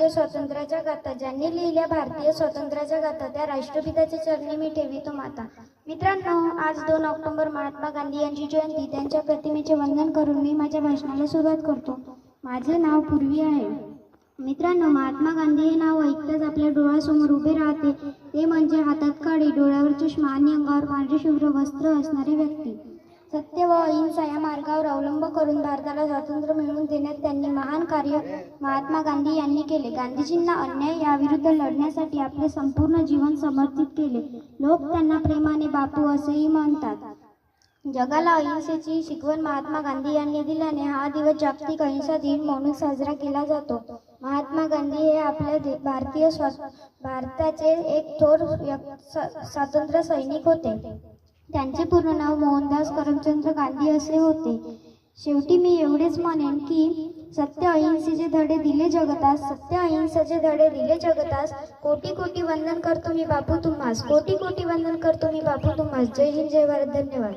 भारतीय स्वातंत्र्याच्या गाथा ज्यांनी लिहिल्या भारतीय स्वातंत्र्याच्या गाथा त्या राष्ट्रपिताच्या चरणी मी ठेवितो माता. मित्रांनो आज दोन ऑक्टोबर महात्मा गांधी यांची जयंती. त्यांच्या प्रतिमेचे वंदन करून मी माझ्या भाषणाला सुरुवात करतो. माझं नाव पूर्वी आहे. मित्रांनो महात्मा गांधी हे नाव ऐकताच आपल्या डोळ्यासमोर उभे राहते. ते म्हणजे हातात काडी डोळ्यावर चष्मा आणि अंगावर पांढरे शुभ्र वस्त्र असणारी व्यक्ती. सत्य व अहिंसा या मार्गावर अवलंब करून भारताला स्वातंत्र्य मिळवून देण्यात त्यांनी महान कार्य महात्मा गांधी यांनी केले. गांधीजींना अन्याय याविरुद्ध लढण्यासाठी आपले संपूर्ण जीवन समर्पित केले. लोक त्यांना प्रेमाने बापू असेही म्हणतात जगाला अहिंसेची शिकवण महात्मा गांधी यांनी दिल्याने हा दिवस जागतिक अहिंसा दिन म्हणून साजरा केला जातो. महात्मा गांधी हे आपल्या दे- भारतीय स्वा भारताचे एक थोर स्वातंत्र्य सैनिक होते. त्यांचे पूर्ण नाव मोहनदास करमचंद्र गांधी असे होते. शेवटी मी एवढेच म्हणेन की सत्य अहिंसेचे धडे दिले जगतास सत्य अहिंसेचे धडे दिले जगतास. कोटी कोटी वंदन करतो मी बापू तुम्हास कोटी कोटी वंदन करतो मी बापू तुम्हास. जय हिंद जय भारत धन्यवाद.